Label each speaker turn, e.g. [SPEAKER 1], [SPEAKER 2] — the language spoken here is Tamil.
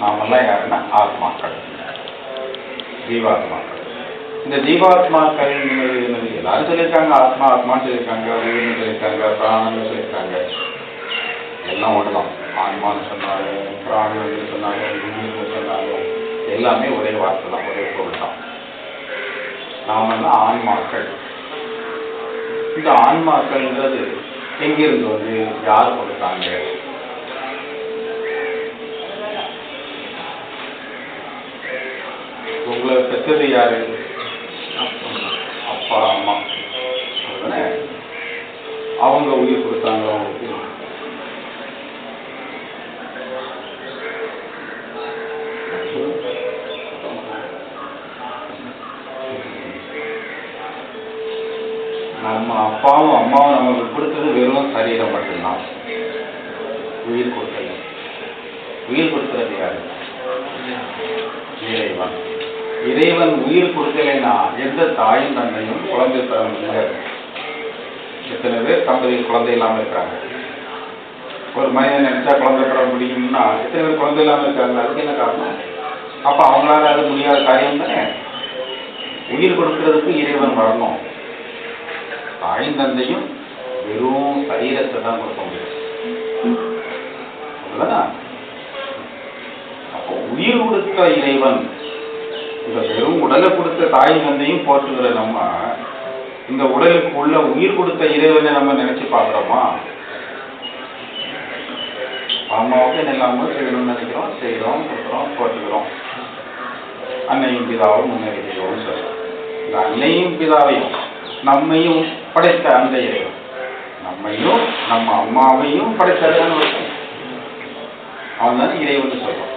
[SPEAKER 1] நாமெல்லாம் யாருன்னா ஆத்மாக்கள். ஜீவாத்மாக்கள். இந்த ஜீவாத்மாக்கள் எல்லாரும் சொல்லியிருக்காங்க ஆத்மா ஆத்மான்னு சொல்லியிருக்காங்க உயிர்னு சொல்லியிருக்காங்க பிராணம்னு சொல்லியிருக்காங்க. எல்லாம் ஒன்றுதான் ஆன்மான்னு சொன்னாங்க பிராணம்னு சொன்னாங்க உயிர்னு சொன்னாங்க. எல்லாமே ஒரே வார்த்தை தான் ஒரே பொருள் தான் நாமெல்லாம் ஆன்மாக்கள். இந்த ஆன்மாக்கள்ன்றது எங்கிருந்து வந்து யார் கொடுத்தாங்க? பெற்றது யாரு? அப்பா அம்மா. அவங்க உயிர் கொடுத்தாங்க அவங்களுக்கு நம்ம அப்பாவும் அம்மாவும் நமக்கு கொடுத்தது வெறும் சரீரம் மட்டும்தான். உயிர் கொடுத்தது. உயிர் கொடுக்கிறது யாரு? இறைவன். இறைவன் உயிர் கொடுக்கலைன்னா எந்த தாயும் தந்தையும் குழந்தை பெற முடியாது. எத்தனை பேர் தம்பதியில் குழந்தை இல்லாம இருக்காங்க? ஒரு மனிதன் நினைச்சா குழந்தை பெற முடியும்னா எத்தனை பேர் குழந்தை இல்லாம இருக்காங்க? அதுக்கு என்ன காரணம்? அப்ப அவங்களால அது முடியாத காரியம் தானே? உயிர் கொடுக்கிறதுக்கு இறைவன் வரணும். தாயும் தந்தையும் வெறும் சரீரத்தை தான் கொடுக்க முடியும். அப்போ உயிர் கொடுத்த இறைவன் இந்த வெறும் உடலை கொடுத்த தாய் தந்தையும் போற்றுகிற நம்ம இந்த உடலுக்கு உள்ள உயிர் கொடுத்த இறைவனை நம்ம நினைச்சு பார்க்கிறோமா? அம்மாவுக்கு எல்லாமே செய்யணும்னு நினைக்கிறோம். செய்கிறோம் கொடுக்குறோம் போட்டுக்கிறோம் அன்னையும் பிதாவும் முன்னேறிக்கிறோம் சார் இந்த அன்னையும் பிதாவையும் நம்மையும் படைத்த அந்த இறைவன். நம்மையும் நம்ம அம்மாவையும் படைத்ததான் அவன் தான் இறைவன் சொல்றோம்